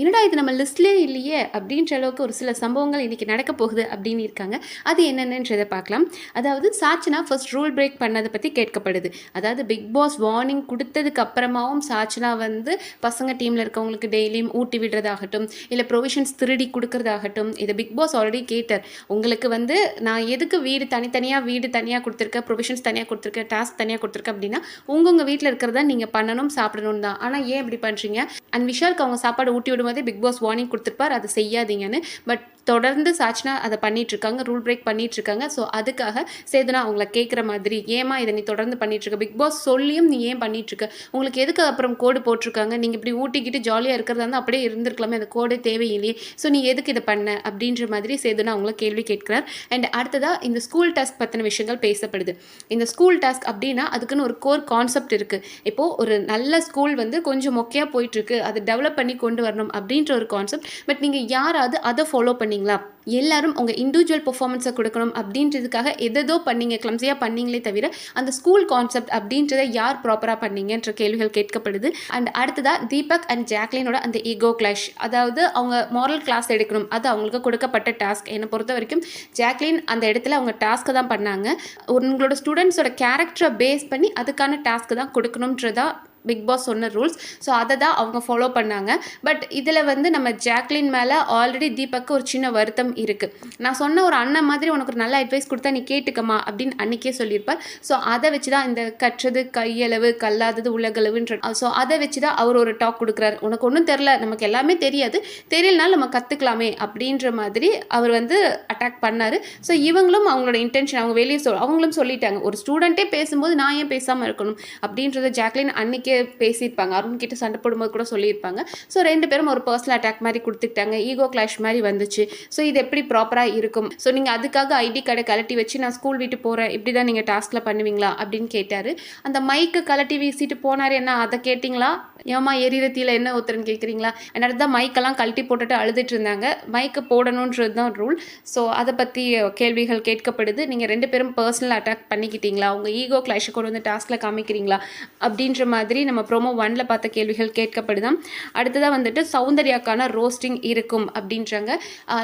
என்னடா இது நம்ம லிஸ்ட்லேயே இல்லையே? அப்படின்ற அளவுக்கு ஒரு சில சம்பவங்கள் இன்றைக்கி நடக்க போகுது அப்படின்னு இருக்காங்க. அது என்னென்னன்றதை பார்க்கலாம். அதாவது சாச்சனா ஃபர்ஸ்ட் ரூல் பிரேக் பண்ணதை பற்றி கேட்கப்படுது. அதாவது பிக் பாஸ் வார்னிங் கொடுத்ததுக்கு அப்புறமாவும் சாச்சனா வந்து பசங்க டீமில் இருக்கவங்களுக்கு டெய்லியும் ஊட்டி விடுறதாகட்டும் இல்லை ப்ரொவிஷன்ஸ் திருடி கொடுக்கறதாகட்டும் இதை பிக் பாஸ் ஆல்ரெடி கேட்டார். உங்களுக்கு வந்து நான் எதுக்கு வீடு தனித்தனியாக வீடு தனியாக கொடுத்துருக்கேன் ப்ரொவிஷன்ஸ் தனியாக கொடுத்துருக்கேன் டாஸ்க் தனியாக கொடுத்துருக்கேன் அப்படின்னா உங்கள் வீட்டில் இருக்கிறத நீங்கள் பண்ணணும் சாப்பிடணும் தான். ஆனால் ஏன் இப்படி பண்ணுறீங்க அண்ட் விஷாலுக்கு அவங்க சாப்பாடு ஊட்டி சொல்லும்போதே பிக் பாஸ் வார்னிங் கொடுத்துருப்பார் அதை செய்யாதீங்கன்னு. பட் தொடர்ந்து சாச்சனா அதை பண்ணிட்டு இருக்காங்க ரூல் பிரேக் பண்ணிட்டு இருக்காங்க ஸோ அதுக்காக சேதுனா அவங்கள கேட்குற மாதிரி ஏமா இதை நீ தொடர்ந்து பண்ணிட்டு இருக்க பிக் பாஸ் சொல்லியும் நீ ஏன் பண்ணிட்டு இருக்க உங்களுக்கு எதுக்கு அப்புறம் கோடு போட்டிருக்காங்க? நீங்கள் இப்படி ஊட்டிக்கிட்டு ஜாலியாக இருக்கிறதா இருந்தால் அப்படியே இருந்திருக்கலாமே அந்த கோடு தேவையில்லையே. ஸோ நீ எதுக்கு இதை பண்ண? அப்படின்ற மாதிரி சேதுனா அவங்கள கேள்வி கேட்கிறார். அண்ட் அடுத்ததாக இந்த ஸ்கூல் டாஸ்க் பற்றின விஷயங்கள் பேசப்படுது. இந்த ஸ்கூல் டாஸ்க் அப்படின்னா அதுக்குன்னு ஒரு கோர் கான்செப்ட் இருக்குது இப்போது ஒரு நல்ல ஸ்கூல் வந்து கொஞ்சம் மொக்கையாக போயிட்டுருக்கு. அதை டெவலப் பண்ணி கொண்டு வரணும் அப்படின்ற ஒரு கான்செப்ட் பட் நீங்கள் யாராவது அதை ஃபாலோ பண்ணி பண்ணீங்களா? எல்லாரும் உங்கள் இண்டிவிஜுவல் பெர்ஃபார்மன்ஸை கொடுக்கணும் அப்படின்றதுக்காக எதோ பண்ணீங்க கிளம்சியாக பண்ணீங்களே தவிர அந்த ஸ்கூல் கான்செப்ட் அப்படின்றத யார் ப்ராப்பராக பண்ணீங்கன்ற கேள்விகள் கேட்கப்படுது. அண்ட் அடுத்ததாக தீபக் அண்ட் ஜாக்லினோட அந்த ஈகோ கிளாஷ் அதாவது அவங்க மாரல் கிளாஸ் எடுக்கணும். அது அவங்களுக்கு கொடுக்கப்பட்ட டாஸ்க் என்னை பொறுத்த வரைக்கும் ஜாக்லின் அந்த இடத்துல அவங்க டாஸ்க்கை தான் பண்ணாங்க. உங்களோட ஸ்டூடெண்ட்ஸோட கேரக்டரை பேஸ் பண்ணி அதுக்கான டாஸ்க்கு தான் கொடுக்கணுன்றதா பிக் பாஸ் சொன்ன ரூல்ஸ் ஸோ அதை தான் அவங்க ஃபாலோ பண்ணாங்க. பட் இதில் வந்து நம்ம ஜாக்லின் மேலே ஆல்ரெடி தீபக்கு ஒரு சின்ன வருத்தம் இருக்குது நான் சொன்ன ஒரு அண்ணன் மாதிரி உனக்கு ஒரு நல்ல அட்வைஸ் கொடுத்தா நீ கேட்டுக்கமா அப்படின்னு அன்றைக்கே சொல்லியிருப்பார். ஸோ அதை வச்சு தான் இந்த கற்றது கையளவு கல்லாதது உலகளவுன்ற ஸோ அதை வச்சு தான் அவர் ஒரு டாக் கொடுக்குறாரு. உனக்கு ஒன்றும் தெரில நமக்கு எல்லாமே தெரியாது. தெரியலனாலும் நம்ம கற்றுக்கலாமே அப்படின்ற மாதிரி அவர் வந்து அட்டாக் பண்ணார். ஸோ இவங்களும் அவங்களோட இன்டென்ஷன் அவங்க வெளியே சொல் அவங்களும் சொல்லிட்டாங்க. ஒரு ஸ்டூடெண்ட்டே பேசும்போது நான் ஏன் பேசாமல் இருக்கணும் அப்படின்றத ஜாக்லின் அன்னைக்கே பேசியிருப்பாங்க. அருண் கிட்ட சண்டை போடும்போது கூட சொல்லியிருப்பாங்க. ஸோ ரெண்டு பேரும் ஒரு பர்சனல் அட்டாக் மாதிரி கொடுத்துக்கிட்டாங்க. ஈகோ கிளாஷ் மாதிரி வந்துச்சு. ஸோ இது எப்படி ப்ராப்பராக இருக்கும்? ஸோ நீங்கள் அதுக்காக ஐடி கார்டை கலட்டி வச்சு நான் ஸ்கூல் விட்டு போகிறேன் இப்படி தான் நீங்கள் டாஸ்கில் பண்ணுவீங்களா? அப்படின்னு கேட்டார். அந்த மைக்கு கலட்டி வீசிட்டு போனார் என்ன? அதை கேட்டிங்களா? ஏமா எரிரத்தியில் என்ன ஒருத்தரன்னு கேட்குறீங்களா என்னோட தான் மைக்கெல்லாம் கழட்டி போட்டுட்டு அழுதுட்டு இருந்தாங்க. மைக்கு போடணுன்றது தான் ரூல் ஸோ அதை பற்றி கேள்விகள் கேட்கப்படுது. நீங்கள் ரெண்டு பேரும் பர்சனல் அட்டாக் பண்ணிக்கிட்டீங்களா? உங்கள் ஈகோ கிளாஷை கொண்டு வந்து டாஸ்கில் காமிக்கிறீங்களா? அப்படின்ற மாதிரி நம்ம ப்ரோமோ ஒன்ல பார்த்த கேள்விகள் கேட்கப்படுதான் அடுத்ததாக வந்துட்டு சௌந்தர்யாக்கான ரோஸ்டிங் இருக்கும் அப்படின்றாங்க.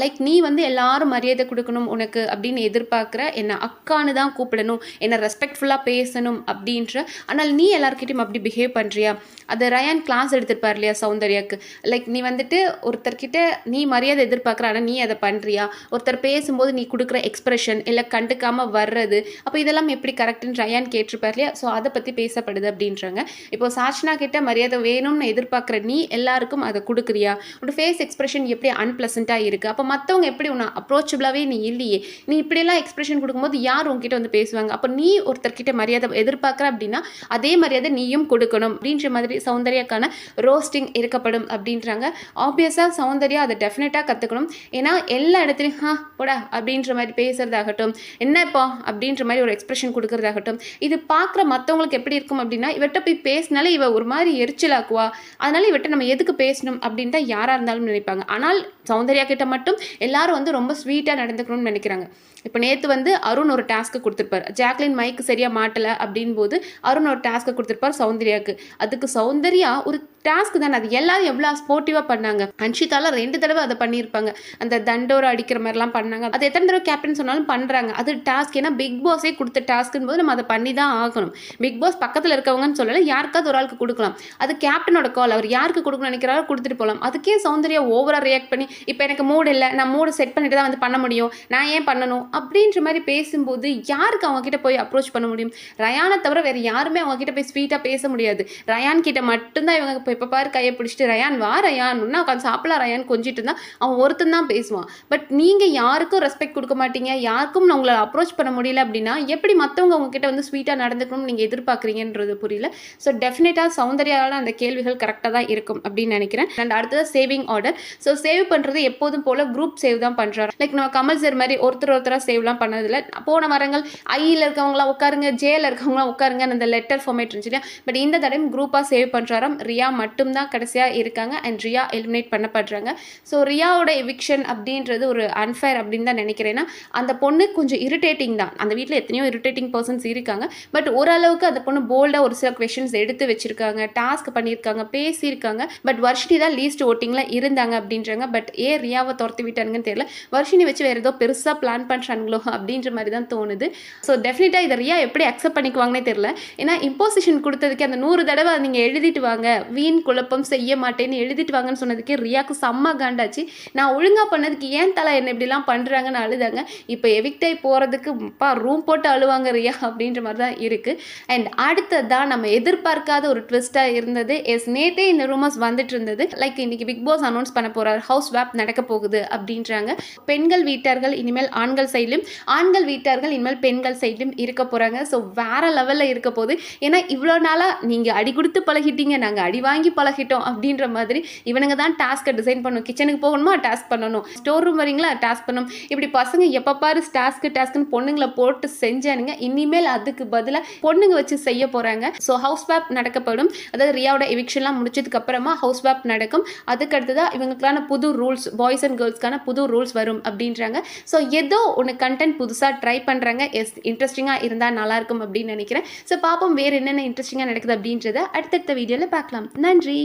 லைக் நீ வந்து எல்லாரும் மரியாதை கொடுக்கணும் உனக்கு அப்படின்னு எதிர்பார்க்குற என்னை அக்கான்னு தான் கூப்பிடணும் என்னை ரெஸ்பெக்ட்ஃபுல்லாக பேசணும் அப்படின்ற ஆனால் நீ எல்லாருக்கிட்டையும் அப்படி பிஹேவ் பண்ணுறியா அது ரயான் கிளாஸ் எடுத்துருப்பார் இல்லையா சௌந்தர்யாக்கு? லைக் நீ வந்துட்டு ஒருத்தர்கிட்ட நீ மரியாதை எதிர்பார்க்குற ஆனால் நீ அதை பண்ணுறியா ஒருத்தர் பேசும்போது நீ கொடுக்குற எக்ஸ்பிரஷன் இல்லை கண்டுக்காமல் வர்றது அப்போ இதெல்லாம் எப்படி கரெக்டுன்னு ரயான் கேட்டிருப்பார் இல்லையா? ஸோ அதை பற்றி பேசப்படுது அப்படின்றாங்க. இப்போ சாச்சனா கிட்ட மரியாதை வேணும்னு எதிர்பார்க்குற நீ எல்லாருக்கும் அதை கொடுக்குறியா? உன்னோட ஃபேஸ் எக்ஸ்பிரஷன் எப்படி அன்பிளசண்ட்டாக இருக்குது அப்போ மற்றவங்க எப்படி உன்னை அப்ரோச்சபிளாகவே நீ இல்லையே? நீ இப்படியெல்லாம் எக்ஸ்பிரஷன் கொடுக்கும்போது யார் உங்ககிட்ட வந்து பேசுவாங்க? அப்போ நீ ஒருத்தர்கிட்ட மரியாதை எதிர்பார்க்குற அப்படின்னா அதே மரியாதை நீயும் கொடுக்கணும் அப்படின்ற மாதிரி சௌந்தர்யாக்கான ரோஸ்டிங் இருக்கப்படும் அப்படின்றாங்க. ஆப்வியஸாக சௌந்தர்யா அதை டெஃபினட்டாக கற்றுக்கணும் ஏன்னா எல்லா இடத்துலையும் ஹா போடா அப்படின்ற மாதிரி பேசுகிறதாகட்டும் என்னப்பா? அப்படின்ற மாதிரி ஒரு எக்ஸ்பிரஷன் கொடுக்குறதாகட்டும் இது பார்க்குற மற்றவங்களுக்கு எப்படி இருக்கும் அப்படின்னா இவர்கிட்ட போய் பேசினாலே இவள் ஒரு மாதிரி எரிச்சலாக்குவா? அதனால இவட்ட நம்ம எதுக்கு பேசணும் அப்படின்னு தான் யாராக இருந்தாலும் நினைப்பாங்க. ஆனால் சௌந்தர்யா கிட்ட மட்டும் எல்லாரும் வந்து ரொம்ப ஸ்வீட்டாக நடந்துக்கணும்னு நினைக்கிறாங்க. இப்போ நேற்று வந்து அருண் ஒரு டாஸ்க்கு கொடுத்துருப்பார். ஜாக்லின் மைக்கு சரியாக மாட்டலை அப்படின் போது அருண் ஒரு டாஸ்க்கை கொடுத்துருப்பார் சௌந்தர்யாவுக்கு அதுக்கு சௌந்தர்யா ஒரு டாஸ்க் தானே அது எல்லாரும் எவ்வளோ ஸ்போர்ட்டிவாக பண்ணாங்க. அன்ஷிதாலாம் ரெண்டு தடவை அதை பண்ணியிருப்பாங்க. அந்த தண்டோரை அடிக்கிற மாதிரிலாம் பண்ணாங்க. அது எத்தனை தடவை கேப்டன் சொன்னாலும் பண்ணுறாங்க அது டாஸ்க் ஏன்னா பிக் பாஸே கொடுத்த டாஸ்க்குன்னு போது நம்ம அதை பண்ணி தான் ஆகணும். பிக் பாஸ் பக்கத்தில் இருக்கவங்கன்னு சொல்லலை யாருக்காவது ஒரு ஆளுக்கு கொடுக்கலாம். அது கேப்டனோட கால் அவர் யாருக்கு கொடுக்கணும்னு நினைக்கிறாரோ கொடுத்துட்டு போகலாம் அதுக்கே சௌந்தர்யா ஓவராக ரியாக்ட் பண்ணி இப்போ எனக்கு மூடு இல்லை நான் மூடு செட் பண்ணிட்டு தான் வந்து பண்ண முடியும். நான் ஏன் பண்ணணும்? அப்படின்ற மாதிரி பேசும்போது யாருக்கு அவங்கக்கிட்ட போய் அப்ரோச் பண்ண முடியும்? ரயானை தவிர வேறு யாருமே அவங்கக்கிட்ட போய் ஸ்வீட்டாக பேச முடியாது. ரயான் கிட்ட மட்டும்தான் இவங்க இப்போ இப்போ பாரு கையை பிடிச்சிட்டு ரயான் வா ரயான். இன்னும் உட்காந்து சாப்பிடலாம் ரயான் கொஞ்சிட்டு இருந்தால் அவன் ஒருத்தன் தான் பேசுவான். பட் நீங்கள் யாருக்கும் ரெஸ்பெக்ட் கொடுக்க மாட்டீங்க. யாருக்கும் நான் உங்களை அப்ரோச் பண்ண முடியல அப்படின்னா எப்படி மற்றவங்க உங்ககிட்ட வந்து ஸ்வீட்டாக நடந்துக்கணும்னு நீங்கள் எதிர்பார்க்குறீங்கன்றது புரியல. ஸோ டெஃபினட்டாக சௌந்தர்யாவில் அந்த கேள்விகள் கரெக்டாக தான் இருக்கும் அப்படின்னு நினைக்கிறேன். அண்ட் அடுத்தது சேவிங் ஆர்டர் ஸோ சேவ் பண்ணுற பண்ணுறது எப்போதும் போல் குரூப் சேவ் தான் பண்ணுறாரு லைக் நம்ம கமல் சார் மாதிரி ஒருத்தர் ஒருத்தராக சேவ்லாம் பண்ணதில்ல. போன வாரங்கள் ஐயில் இருக்கவங்களாம் உட்காருங்க ஜேல இருக்கவங்களாம் உட்காருங்க அந்த லெட்டர் ஃபார்மேட் இருந்துச்சு இல்லையா? பட் இந்த தடவை குரூப்பாக சேவ் பண்ணுறாராம் ரியா மட்டும்தான் கடைசியாக இருக்காங்க அண்ட் ரியா எலிமினேட் பண்ணப்படுறாங்க. ஸோ ரியாவோட எவிக்ஷன் அப்படின்றது ஒரு அன்ஃபேர் அப்படின்னு தான் நினைக்கிறேன்னா அந்த பொண்ணு கொஞ்சம் இரிட்டேட்டிங் தான். அந்த வீட்டில் எத்தனையோ இரிட்டேட்டிங் பர்சன்ஸ் இருக்காங்க. பட் ஓரளவுக்கு அந்த பொண்ணு போல்டாக ஒரு சில கொஷின்ஸ் எடுத்து வச்சிருக்காங்க டாஸ்க் பண்ணியிருக்காங்க பேசியிருக்காங்க. பட் வர்ஷினி தான் லீஸ்ட் ஓட்டிங்கில் இருந்தாங்க அப்படின்றாங்க. பட் ஏன் ரியாவை துரத்தி விட்டானுங்கன்னு தெரியல. வருஷினி வச்சு வேறு ஏதோ பெருசாக பிளான் பண்ணுறாங்களோ அப்படின்ற மாதிரி தான் தோணுது ஸோ டெஃபினட்டாக இதை ரியா எப்படி அக்செப்ட் பண்ணிக்குவாங்கன்னே தெரியல. ஏன்னா இம்போசிஷன் கொடுத்ததுக்கு அந்த நூறு தடவை நீங்கள் எழுதிட்டு வாங்க. வீண் குழப்பம் செய்ய மாட்டேன்னு எழுதிட்டு வாங்கன்னு சொன்னதுக்கு ரியாக்கு செம்ம காண்டாச்சு. நான் ஒழுங்காக பண்ணதுக்கு ஏன் தலை என்ன இப்படிலாம் பண்ணுறாங்கன்னு அழுதாங்க. இப்போ எவிக்டாய் போகிறதுக்கு பா ரூம் போட்டு அழுவாங்க ரியா அப்படின்ற மாதிரி தான் இருக்குது அண்ட் அடுத்ததான் நம்ம எதிர்பார்க்காத ஒரு ட்விஸ்ட்டாக இருந்தது. எஸ் நேத்தே இந்த ரூமர்ஸ் வந்துட்டு இருந்தது. லைக் இன்னைக்கு பிக் பாஸ் அனௌன்ஸ் பண்ண போகிறார் ஹவுஸ் வேப் நடக்க போகுது அப்படின்றாங்க. பெண்கள் வீட்டார்கள் இனிமேல் ஆண்கள் சைட்லையும் ஆண்கள் வீட்டார்கள் இனிமேல் பெண்கள் சைட்லையும் இருக்க போகிறாங்க ஸோ வேற லெவலில் இருக்க போகுது. ஏன்னா இவ்வளோ நாளாக நீங்கள் அடி கொடுத்து பழகிட்டீங்க நாங்கள் அடி வாங்கி பழகிட்டோம் அப்படின்ற மாதிரி இவனுங்க தான் டாஸ்க்கை டிசைன் பண்ணணும். கிச்சனுக்கு போகணுமா? டாஸ்க் பண்ணணும். ஸ்டோர் ரூம் வரீங்களா? டாஸ்க் பண்ணணும். இப்படி பசங்க எப்போ பாரு டாஸ்க்கு டாஸ்க்குன்னு பொண்ணுங்களை போட்டு செஞ்சானுங்க. இனிமேல் அதுக்கு பதிலாக பொண்ணுங்க வச்சு செய்ய போகிறாங்க ஸோ ஹவுஸ் வேப் நடக்கப்படும். அதாவது ரியாவோட எவிக்ஷன்லாம் முடிச்சதுக்கு அப்புறமா ஹவுஸ் வேப் நடக்கும். அதுக்கு அடுத்ததாக இவங்களுக்கான புது ரூல்ஸ் பாய்ஸ் அண்ட் கேர்ள்ஸ்க்கான புது ரூல்ஸ் வரும் அப்படின்றாங்க. ஸோ ஏதோ ஒன்று கண்டென்ட் புதுசாக ட்ரை பண்ணுறாங்க எஸ் இன்ட்ரெஸ்டிங்காக இருந்தால் நல்லாயிருக்கும் அப்படின்னு நினைக்கிறேன். ஸோ பார்ப்போம் வேறு என்னென்ன இன்ட்ரெஸ்டிங்காக நடக்குது அப்படின்றத அடுத்தடுத்த வீடியோவில் பார்க்கலாம். நன்றி!